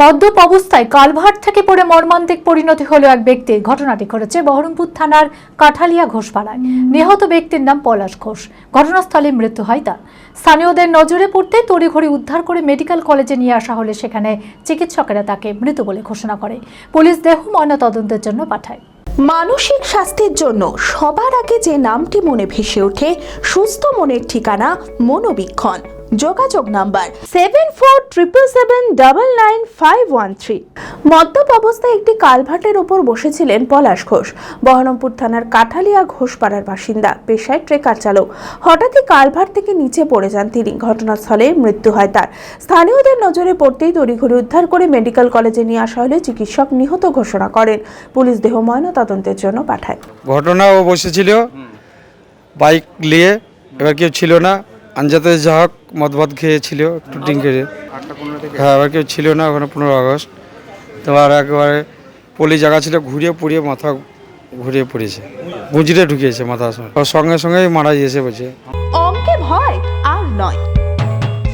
মদ্যপ অবস্থায় কালভার্ট থেকে পড়ে মর্মান্তিক পরিণতি হলো এক ব্যক্তির। ঘটনাটি ঘটেছে বহরমপুর থানার কাঠালিয়া ঘোষপাড়ায়। নিহত ব্যক্তির নাম পলাশ ঘোষ। ঘটনাস্থলে মৃত্যু হয় তার। স্থানীয়দের নজরে পড়তে তড়িঘড়ি উদ্ধার করে মেডিকেল কলেজে নিয়ে আসা হলে সেখানে চিকিৎসকেরা তাকে মৃত বলে ঘোষণা করে। পুলিশ দেহ ময়নাতদন্তের জন্য পাঠায়। মানসিক স্বাস্থ্যের জন্য সবার আগে যে নামটি মনে ভেসে ওঠে, সুস্থ মনের ঠিকানা মনোবীক্ষণ। যোগাযোগ number seven four triple seven double nine five one three মদ্যপ অবস্থায় একটি কালভার্টের ওপর বসেছিলেন পলাশ ঘোষ। বহরমপুর থানার কাঠালিয়া ঘোষপাড়ার বাসিন্দা পেশায় ট্রেকার চালক। হঠাৎই কালভার্ট থেকে নিচে পড়ে যান তিনি। ঘটনাস্থলে মৃত্যু হয় তার। স্থানীয়দের নজরে পড়তেই তড়িঘড়ি উদ্ধার করে মেডিকেল কলেজে নিয়ে আসা হলে চিকিৎসক নিহত ঘোষণা করেন। পুলিশ দেহ ময়নাতদন্তের জন্য পাঠায়। ঘটনা ও বসেছিল বাইক নিয়ে এবার কেউ ছিল না। আনজাতে যা হোক মদ ভাত খেয়েছিল একটু ড্রিঙ্ক করে হ্যাঁ আবার কেউ ছিল না ওখানে পনেরো আগস্ট। তোমার একেবারে পলি জায়গা ছিল ঘুরিয়ে পুড়িয়ে মাথা ঘুরিয়ে পড়েছে। গুঁজরে ঢুকিয়েছে মাথা সঙ্গে। সঙ্গে সঙ্গেই মারা গিয়েছে বলছে।